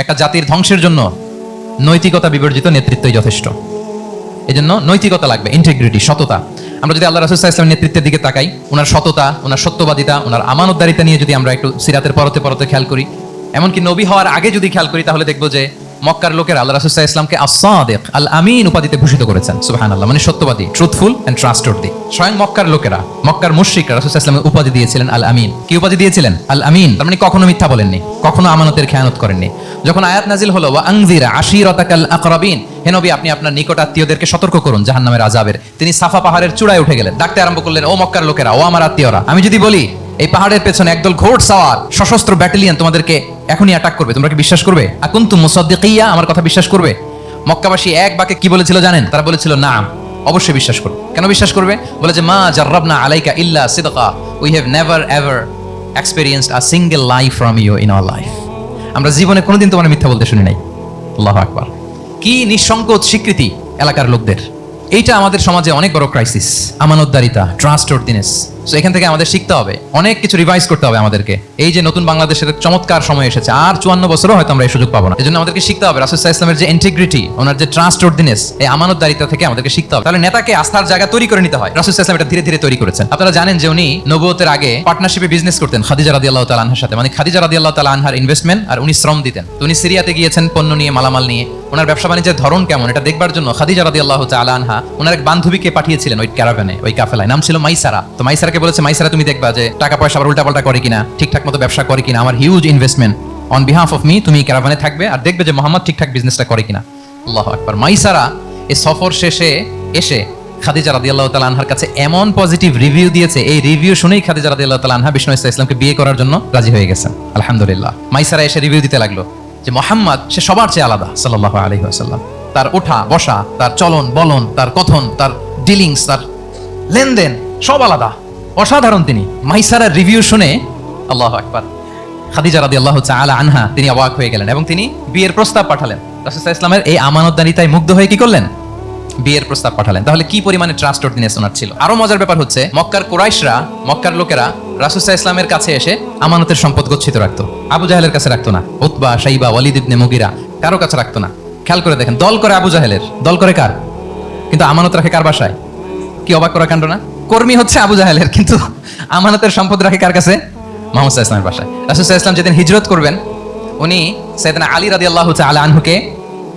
একটা জাতির ধ্বংসের জন্য নৈতিকতা বিবর্জিত নেতৃত্বই যথেষ্ট। এই জন্য নৈতিকতা লাগবে ইন্টিগ্রিটি সততা। আমরা যদি আল্লাহ রাসুল ইসলামের নেতৃত্বের দিকে তাকাই ওনার সততা ওনার সত্যবাদিতা ওনার আমানতদারিতা নিয়ে যদি আমরা একটু সিরাতের পরতে পরতে খেয়াল করি, এমনকি নবী হওয়ার আগে যদি খেয়াল করি, তাহলে দেখব যে মক্কার লোকের আল্লাহ রাসুল ইসলামকে আসাদেক আল আমিন উপাধিতে ভূষিত করেছেন সুবাহান আল্লাহ মানে সত্যবাদী ট্রুথফুল অ্যান্ড ট্রাস্টওয়ার্দি স্বয়ং মক্কার লোকেরা, মক্কার মুশ্রিকরা রাসুল ইসলামের উপাধি দিয়েছিলেন আল আমিন কি উপাধি দিয়েছিলেন? আল আমিন তার মানে কখনো মিথ্যা বলেননি, কখনো আমানতের খেয়ানত করেননি। যখন আয়াত নাজিল হলো ওয়া আংজিরা আশিরতাকাল আকরাবিন, হে নবী, আপনি আপনার নিকট আত্মীয়দেরকে সতর্ক করুন জাহান্নামের আজাবের তিনি সাফা পাহাড়ের চূড়ায় উঠে গেলেন, ডাকতে আরম্ভ করলেন, ও মক্কার লোকেরা, ও আমার আত্মীয়রা, আমি যদি বলি এই পাহাড়ের পেছনে একদল ঘোড় সাওয়ার, সশস্ত্র ব্যাটালিয়ন তোমাদেরকে এখনই অ্যাটাক করবে। তোমরা কি বিশ্বাস করবে? আকুন তু মুসাদ্দিকিয়া আমার কথা বিশ্বাস করবে? মক্কাবাসী এক বাকে কি বলেছিল জানেন? তারা বলেছিল না অবশ্যই বিশ্বাস করবে। কেন বিশ্বাস করবে? বলে যে, মা জার্রাবনা আলাইকা ইল্লা সিদকা। We have never ever experienced a single life from you in our life আমরা জীবনে কোনোদিন তোমার মিথ্যা বলতে শুনি নাই। আল্লাহ আকবার। কি নিঃসংকোচ স্বীকৃতি এলাকার লোকদের। এইটা আমাদের সমাজে অনেক বড় ক্রাইসিস আমানতদারিতা ট্রাস্ট অর্ডিনেস সো এখান থেকে আমাদের শিখতে হবে। অনেক কিছু রিভাইজ করতে হবে আমাদেরকে। এই যে নতুন বাংলাদেশের চমৎকার সময় এসেছে, আর চুয়ান্ন বছরও হয়তো আমরা এই সুযোগ পাবো না। এই জন্য আমাদেরকে শিখতে হবে রাসুসাহ ইসলামের যে ইন্টিগ্রিটি ওনার যে ট্রাস্ট অর্ডিনেস এই আমানতদারিতা থেকে আমাদেরকে শিখতে হবে। তাহলে নেতাকে আস্থার জায়গা তৈরি করে নিতে হয়। রাসুসাহ ইসলাম এটা ধীরে ধীরে তৈরি করেছেন। আপনারা জানেন যে উনি নবুয়তের আগে পার্টনারশিপে বিজনেস করতেন খাদিজা রাদি আল্লাহ তালা আনহার সাথে। মানে খাদিজা রাদি আল্লাহ তালা আনহার ইনভেস্টমেন্ট আর উনি শ্রম দিতেন। তো উনি সিরিয়াতে গিয়েছেন, পণ্য নিয়ে, মালামাল নিয়ে। ওনার ব্যবসা বাণিজ্যের ধরন কেমন, এটা দেখবার জন্য খাদিজা রাদি আল্লাহ তালা আনহা, ওনার এক বান্ধবীকে পাঠিয়েছিলেন ওই ক্যারাভ্যানে ওই কাফেলায়। নাম ছিল মাইসারা। তো মাইসারাকে বলেছে, মাইসারা, তুমি দেখবা যে টাকা পয়সা আবার উল্টাপাল্টা করে কিনা, ঠিকঠাক মতো ব্যবসা করে কিনা, আমার huge investment on behalf of me তুমি ক্যারাভানে থাকবে আর দেখবে যে মোহাম্মদ ঠিকঠাক বিজনেসটা করে কিনা। আল্লাহ আকবার। মাইসারা এই সফর শেষে এসে খাদিজা রাদিয়াল্লাহ তাআলা আনহার কাছে এমন পজিটিভ রিভিউ দিয়েছে। এই রিভিউ শুনেই খাদিজা রাদিয়াল্লাহু তাআলা আনহা বিষ্ণু ইসলাম ইসলামকে বিয়ে করার জন্য রাজি হয়ে গেছেন। আলহামদুলিল্লাহ। মাইসারা এসে রিভিউ দিতে লাগল যে মোহাম্মদ, সে সবার চেয়ে আলাদা সাল্লাল্লাহু আলাইহি ওয়াসাল্লাম। তার ওঠা বসা, তার চলন, বলন, তার কথন, তার ডিলিংস তার লেনদেন সব আলাদা। অসাধারণ তিনি। মাইসারার রিভিউ শুনে আল্লাহ আকবার। খাদিজা রাদি আল্লাহ আলা আনহা তিনি অবাক হয়ে গেলেন এবং তিনি বিয়ের প্রস্তাব পাঠালেন। রাসুসাহ ইসলামের এই আমানতদারিতায় মুগ্ধ হয়ে কি করলেন? বিয়ের প্রস্তাব পাঠালেন। তাহলে কি পরিমাণে ট্রাস্ট অর্ডিনেস ওনার ছিল? আরও মজার ব্যাপার হচ্ছে, মক্কার কোরাইশরা, মক্কার লোকেরা রাসুসাহ ইসলামের কাছে এসে আমানতের সম্পদ গচ্ছিত রাখতো। আবু জাহেলের কাছে রাখতো না। উতবা সাইবা ওয়ালিদ ইবনে মুগিরা কারও কাছে রাখতো না। খেয়াল করে দেখেন, দল করে আবু জাহেলের। দল করে কার? কিন্তু আমানত রাখে কার বাসায়? কি অবাক করা কাণ্ড না? কর্মী হচ্ছে আবু জাহেলের, কিন্তু আমানতের সম্পদ রাখে কার কাছে? মোহাম্মদ ইসলামের বাসায়। রাসুল ইসলাম যেদিন হিজরত করবেন, উনি সেদিন আলী রাদি আল্লাহ হচ্ছে আলা আনহুকে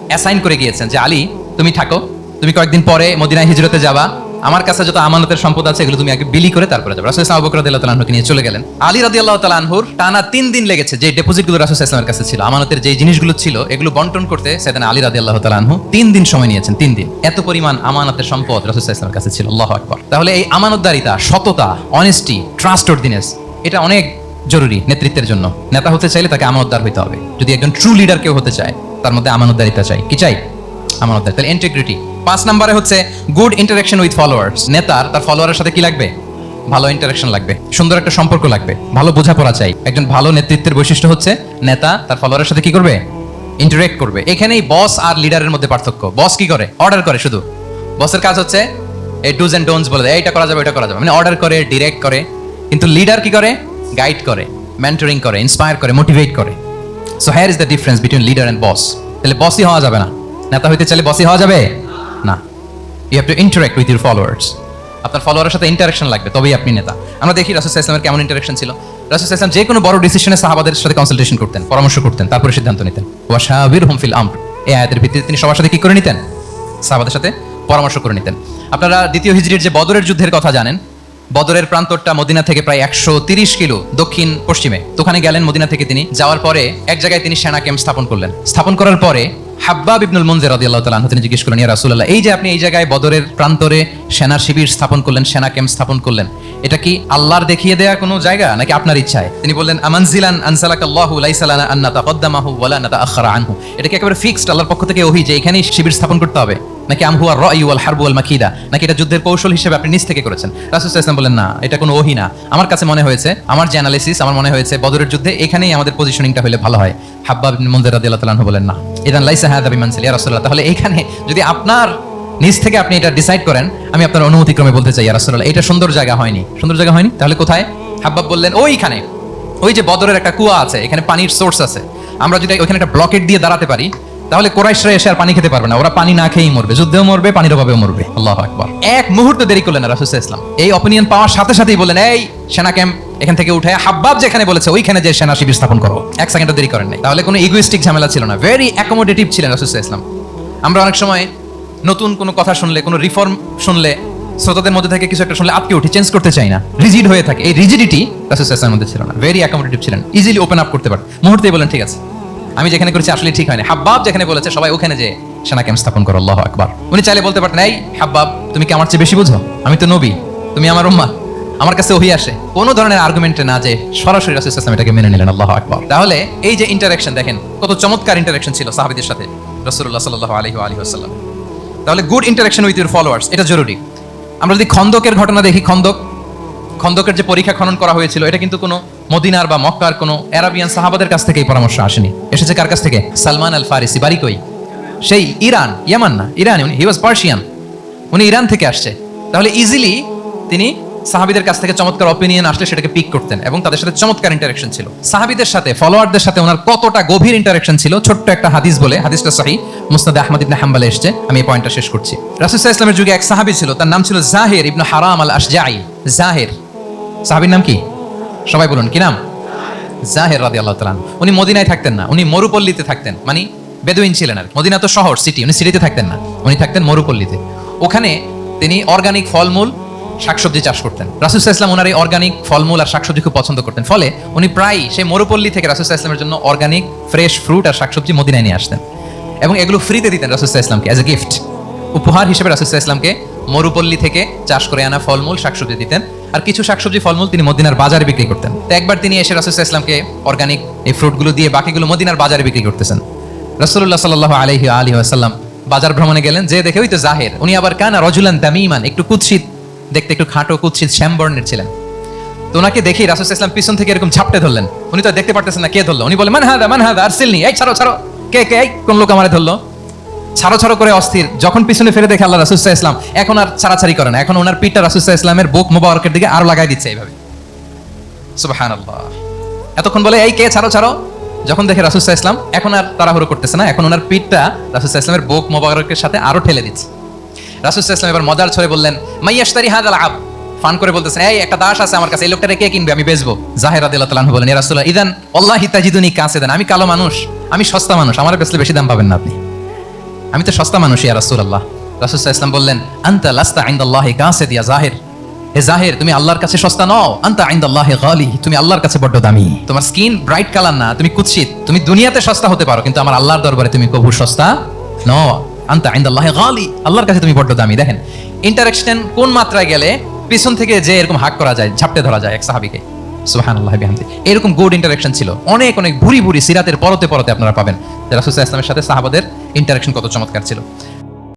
অ্যাসাইন করে গিয়েছেন যে, আলী, তুমি থাকো। তুমি কয়েকদিন পরে মদিনায় হিজরতে যাবা। আমার কাছে যত আমানতের সম্পদ আছে, এগুলো তুমি আগে বিলি করে তারপরে যাবে। রাসুল ইসলাম আবু বকর রাদিয়াল্লাহু নিয়ে চলে গেলেন। আলী রাদিয়াল্লাহু তাআলা আনহুর টানা তিন দিন লেগেছে যে ডেপোজিটগুলো রাসুল ইসলামের কাছে ছিল, আমানতের যে জিনিসগুলো ছিল, এগুলো বন্টন করতে সেদিন আলী রাদিয়াল্লাহু তাআলা আনহু তিন দিন সময় নিয়েছেন, তিন দিন। এত পরিমাণ আমানতের সম্পদ রাসুল ইসলামের কাছে ছিল, আল্লাহু আকবার। তাহলে এই আমানতদারিতা, সততা অনেস্টি ট্রাস্ট অর্ডিনেস এটা অনেক জরুরি নেতৃত্বের জন্য। নেতা হতে চাইলে তাকে আমানতদার হইতে হবে। যদি একজন ট্রু লিডার কেউ হতে চায়, তার মধ্যে আমানতদারিতা চাই। কি চাই? আমানতদার। তাহলে ইন্টিগ্রিটি পাঁচ নম্বরে হচ্ছে গুড ইন্টারাকশন উইথ ফলোয়ার্স নেতার তার ফলোয়ারের সাথে কি লাগবে? ভালো ইন্টারাকশন লাগবে। সুন্দর একটা সম্পর্ক লাগবে। ভালো বোঝাপড়া চাই। একজন ভালো নেতৃত্বের বৈশিষ্ট্য হচ্ছে নেতা তার ফলোয়ারের সাথে কি করবে? ইন্টারেক্ট করবে। এখানেই বস আর লিডারের মধ্যে পার্থক্য। বস কি করে? অর্ডার করে শুধু। বসের কাজ হচ্ছে এই ডুজ এন্ড ডোন্টস বলে দেয়। এইটা করা যাবে এটা করা যাবে। মানে অর্ডার করে ডিরেক্ট করে। কিন্তু লিডার কি করে? গাইড করে মেন্টরিং করে ইন্সপায়ার করে মোটিভেট করে। So here is the difference between leader and boss তাহলে বসই হওয়া যাবে না। নেতা হইতে চাইলে বসই হওয়া যাবে? না। You have to interact with your followers আপনার ফলোয়ারের সাথে ইন্টারাকশন লাগবে, তবেই আপনি নেতা। আমরা দেখি রাসুল ইসলামের কেমন ইন্টারাকশন ছিল। রাসুল ইসলাম যে কোনো বড় ডিসিশনে সাহাবাদের সাথে কনসালটেশন করতেন, পরামর্শ করতেন, তারপরে সিদ্ধান্ত নিতেন। ওয়াশাবির হুম ফিল আমর। এই আয়াতের ভিত্তিতে তিনি সবার সাথে কি করে নিতেন? সাহাবাদের সাথে পরামর্শ করে নিতেন। আপনারা দ্বিতীয় হিজরির যে বদরের যুদ্ধের কথা জানেন, বদরের প্রান্তরটা মদিনা থেকে প্রায় একশো তিরিশ কিলো দক্ষিণ পশ্চিমে। ওখানে গেলেন মদিনা থেকে তিনি। যাওয়ার পরে এক জায়গায় তিনি সেনা ক্যাম্প স্থাপন করলেন। স্থাপন করার পরে হাব্বাব ইবনুল মনজের রাদিয়াল্লাহু আল্লাহ তালা তিনি জিজ্ঞেস করলেন রাসুল্লাহ এই যে আপনি এই জায়গায় বদরের প্রান্তরে সেনা শিবির স্থাপন করলেন, সেনা ক্যাম্প স্থাপন করলেন, এটা কি আল্লাহর দেখিয়ে দেয়া কোনো জায়গা নাকি আপনার ইচ্ছায়? তিনি বললেন, আমানজিলান আনসালাকাল্লাহু লাইসা লানা আন নাতাকদ্দামাহু ওয়ালা নাতাআখারা আনহু। এটা কি একেবারে ফিক্সড আল্লাহর পক্ষ থেকে ওহি যে এখানেই শিবির স্থাপন করতে হবে? নাকি আমহু আর রাই ওয়াল হারবু ওয়াল মাকিদা? নাকি এটা যুদ্ধের কৌশল হিসেবে আপনি নিজ থেকে করেছেন? রাসূল ওয়াসাল্লাম বললেন না, এটা কোনো ওহি না। আমার কাছে মনে হয়েছে, আমার যে অ্যানালিসিস আমার মনে হয়েছে বদরের যুদ্ধে এখানেই আমাদের পজিশনিংটা হলে ভালো হয়। হাব্বাব ইবনে মুনজির রাদিয়াল্লাহু বলেন, না। ইদান লাইসা হাদা বিমানসিল, ইয়া রাসূলুল্লাহ, তাহলে এখানে যদি আপনার নিজ থেকে আপনি এটা ডিসাইড করেন, আমি আপনার অনুমতি ক্রমে বলতে চাই, ইয়া রাসূলুল্লাহ, এটা সুন্দর জায়গা হয়নি। সুন্দর জায়গা হয়নি? তাহলে কোথায়? হাব্বাব বললেন, ওইখানে। ওই যে বদরের একটা কুয়া আছে, এখানে পানির সোর্স আছে। আমরা যদি ওখানে একটা ব্লকেট দিয়ে দাঁড়াতে পারি তাহলে কোরাইশরা এসে আর পানি খেতে পারবে না। ওরা পানি না খেয়েই মরবে। যুদ্ধেও মরবে, পানির অভাবেও মরবে। আল্লাহ আকবার। এক মুহূর্ত দেরি করলেন রাসুল ইসলাম এই অপিনিয়ন পাওয়ার সাথে সাথেই বললেন, এই সেনা ক্যাম্প এখান থেকে উঠে হাব্বাব যেখানে বলেছে, ওইখানে যে সেনা শিবির স্থাপন করো। এক সেকেন্ডও দেরি করেন নাই। তাহলে কোনো ইগোইস্টিক ঝামেলা ছিল না। ভেরি অ্যাকোমোডেটিভ ছিলেন রাসুল ইসলাম আমরা অনেক সময় নতুন কোনো কথা শুনলে, কোনো রিফর্ম শুনলে, শ্রোতাদের মধ্যে থেকে কিছু একটা শুনলে আটকে উঠে চেঞ্জ করতে চাই না। রিজিড হয়ে থাকে। এই রিজিডিটি রাসুল ইসলামের মধ্যে ছিল না। ভেরি অ্যাকোমোডেটিভ ছিলেন। ইজিলি ওপেন আপ করতে পারেন মুহূর্তেই বলেন ঠিক আছে। আমি যেখানে করেছি আসলে ঠিক হয়নি। হাব্বাব যেখানে বলেছে, সবাই ওখানে যে সেনা ক্যাম্প স্থাপন করো, আল্লাহ আকবার। উনি চাইলে বলতে পারতেন, এই হাব্বাব, তুমি কি আমার চেয়ে বেশি বুঝো? আমি তো নবী, তুমি আমার উম্মা। আমার কাছে ওহি আসে। কোনো ধরনের আর্গুমেন্টে না যে সরাসরি রাসুল ইসলাম এটাকে মেনে নিলেন, আল্লাহ আকবার। তাহলে এই যে ইন্টারাকশন দেখেন, কত চমৎকার ইন্টারাকশন ছিল সাহাবিদের সাথে রসুল্লাহ সাল্লাহ আলহি আলহি আসাল্লাম তাহলে good interaction with your followers এটা জরুরি। আমরা যদি খন্দকের ঘটনা দেখি, খন্দক, খন্দকের যে পরীক্ষা খনন করা হয়েছিল, এটা কিন্তু কোনো মদিনার বা মক্কার কোনো অ্যারাবিয়ান সাহাবাদের কাছ থেকে এই পরামর্শ আসেনি। এসেছে কার কাছ থেকে? সালমান আল ফারিসি বাড়ি কই? সেই ইরান, ইয়ামান না, ইরান, উনি হি ওয়াজ পার্সিয়ান উনি ইরান থেকে আসছে। তাহলে ইজিলি তিনি সাহাবিদের কাছ থেকে চমৎকার অপিনিয়ন আসলে সেটাকে পিক করতেন এবং তাদের সাথে চমৎকার ইন্টারাকশন ছিল। সাহাবিদের সাথে ফলোয়ারদের সাথে ওনার কতটা গভীর ইন্টারাকশন ছিল, ছোট্ট একটা হাদিস বলে, হাদিসটা সহি মুস্তাদ আহমদ ইবনে হাম্বালে এসছে, আমি এই পয়েন্টটা শেষ করছি। রাসূলুল্লাহ ইসলামের যুগে এক সাহাবী ছিল, তার নাম ছিল জাহির ইবনে হারাম আল আশজাই জাহের। সাহাবীর নাম কি? সবাই বলুন, কি নাম? জাহের রাদি আল্লাহ তালান উনি মদিনায় থাকতেন না, উনি মরুপল্লীতে থাকতেন মানে বেদুইন ছিলেন আর মদিনা তো শহর সিটি উনি সিটিতে থাকতেন না, উনি থাকতেন মরুপল্লীতে। ওখানে তিনি অর্গানিক ফলমূল, শাকসবজি চাষ করতেন। রাসুসাহ ইসলাম ওনার এই অর্গানিক ফলমূল আর শাকসবজি খুব পছন্দ করতেন। ফলে উনি প্রায় সেই মরুপল্লী থেকে রাসুসাহ ইসলামের জন্য অর্গানিক ফ্রেশ ফ্রুট আর শাকসবজি মদিনায় নিয়ে আসতেন। এবং এগুলো ফ্রিতে দিতেন রাসুসাহ ইসলামকে অ্যাজ এ গিফট উপহার হিসেবে রাসুসাহ ইসলামকে মরুপল্লী থেকে চাষ করে আনা ফলমূল, শাকসবজি দিতেন। আর কিছু শাকসবজি ফলমূল তিনি মদিনার বাজারে বিক্রি করতেন। তো একবার তিনি এসে রাসুসাহ ইসলামকে অর্গানিক এই ফ্রুটগুলো দিয়ে বাকিগুলো মদিনার বাজারে বিক্রি করতেছেন। রসুল্লাহ সাল্লাহ আলহি আলী আসাল্লাম বাজার ভ্রমণে গেলেন, যে দেখে ওই তো জাহের, উনি আবার কানা রজুলান তামিমান, একটু কুৎসিত, দেখতে একটু খাটো কুৎসিত শ্যামবর্ণের ছিলেন। তো ওনাকে দেখি রাসুল ইসলাম পিছন থেকে এরকম ঝাপটে ধরলেন। উনি তো দেখতে পারতেছেন না কে ধরলো, উনি বলে মান হাদা মান হাদা আর সিলনি এই ছাড়ো ছাড়ো, কে কে কোন লোক আমারে ধরলো? ছাড়ো ছাড়ো করে অস্থির। যখন পিছনে ফিরে দেখে আল্লাহ রাসুসাহ ইসলাম এখন আর ছাড়াছাড়ি করে না। এখন ওনার পিঠটা রাসুসাহ ইসলামের বুক মোবারকের দিকে আরও লাগাই দিচ্ছে এইভাবে। এতক্ষণ বলে, এই কে, ছাড়ো ছাড়ো। যখন দেখে রাসুসাহ ইসলাম এখন আর তাড়াহুড়ো করতেছে না। এখন ওনার পিঠটা রাসুসাহ ইসলামের বুক মোবারকের সাথে আরও ঠেলে দিচ্ছে। রাসুসাহ ইসলাম এবার মজার ছড়ে বললেন মাইয়াস্তারি হাদ আব। ফান করে বলতেছেন এই, একটা দাস আছে আমার কাছে, এই লোকটারে কে কিনবে? আমি বেচবো। জাহের আদিল্লাহ তালাহ বলেন রাসুল্লাহ ইদান আল্লাহ হিতাজিদুনি কাছে দেন আমি কালো মানুষ, আমি সস্তা মানুষ, আমার বেচলে বেশি দাম পাবেন না আপনি। আমি তো সস্তা মানুষ, ইয়া রাসুল আল্লাহ রাসুসাহ ইসলাম বললেন, আন্তা লাস্তা আইন্দাল্লাহ কাছে দিয়া জাহের। হে জাহের, তুমি আল্লাহর কাছে সস্তা নও। আন্তা আইন্দাল্লাহ গালি, তুমি আল্লাহর কাছে বড্ড দামি। তোমার স্কিন ব্রাইট কালার না, তুমি কুৎসিত। তুমি দুনিয়াতে সস্তা হতে পারো, কিন্তু আমার আল্লাহর দরবারে তুমি কবু সস্তা ন আন্তা আইন্দাল্লাহ গালি, আল্লাহর কাছে তুমি বড্ড দামি। দেখেন ইন্টারাকশন কোন মাত্রায় গেলে পিছন থেকে যে এরকম হাক করা যায়, ঝাপটে ধরা যায় এক সাহাবিকে। সুহান আল্লাহ বিহামদি। এরকম গুড ইন্টারাকশন ছিল। অনেক অনেক ভুরি ভুরি সিরাতের পরতে পরতে আপনারা পাবেন। রাসুল ইসলামের সাথে সাহাবাদের ইন্টারাকশন কত চমৎকার ছিল।